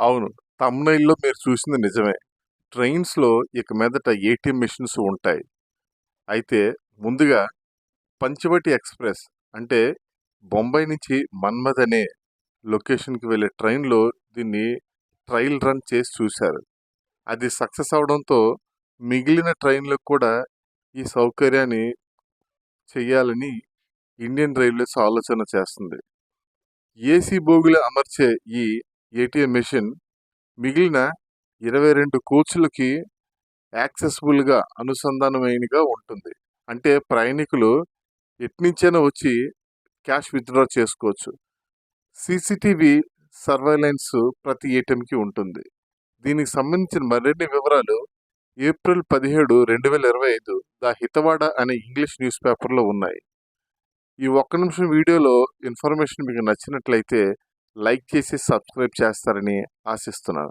అవును. తమ్నైల్లో మీరు చూసింది నిజమే. ట్రైన్స్లో ఇక మీదట ఏటీఎం మిషన్స్ ఉంటాయి. అయితే ముందుగా పంచవటి ఎక్స్ప్రెస్ అంటే బొంబాయి నుంచి మన్మద్ అనే లొకేషన్కి వెళ్ళే ట్రైన్లో దీన్ని ట్రయల్ రన్ చేసి చూశారు. అది సక్సెస్ అవడంతో మిగిలిన ట్రైన్లకు కూడా ఈ సౌకర్యాన్ని చేయాలని ఇండియన్ రైల్వేస్ ఆలోచన చేస్తుంది. ఏసీ బోగులు అమర్చే ఈ ఏటీఎం మెషిన్ మిగిలిన ఇరవై రెండు కోచ్లకి యాక్సెసిబుల్గా అనుసంధానమైనగా ఉంటుంది. అంటే ప్రయాణికులు ఎట్నించైనా వచ్చి క్యాష్ విత్డ్రా చేసుకోవచ్చు. సీసీటీవీ సర్వైలెన్స్ ప్రతి ఏటీఎంకి ఉంటుంది. దీనికి సంబంధించిన మరిన్ని వివరాలు ఏప్రిల్ పదిహేడు రెండు వేల ఇరవై ఐదు ద హితవాడ అనే ఇంగ్లీష్ న్యూస్ పేపర్లో ఉన్నాయి. ఈ ఒక్క నిమిషం వీడియోలో ఇన్ఫర్మేషన్ మీకు నచ్చినట్లయితే లైక్ చేసి సబ్స్క్రైబ్ చేస్తారని ఆశిస్తున్నాను.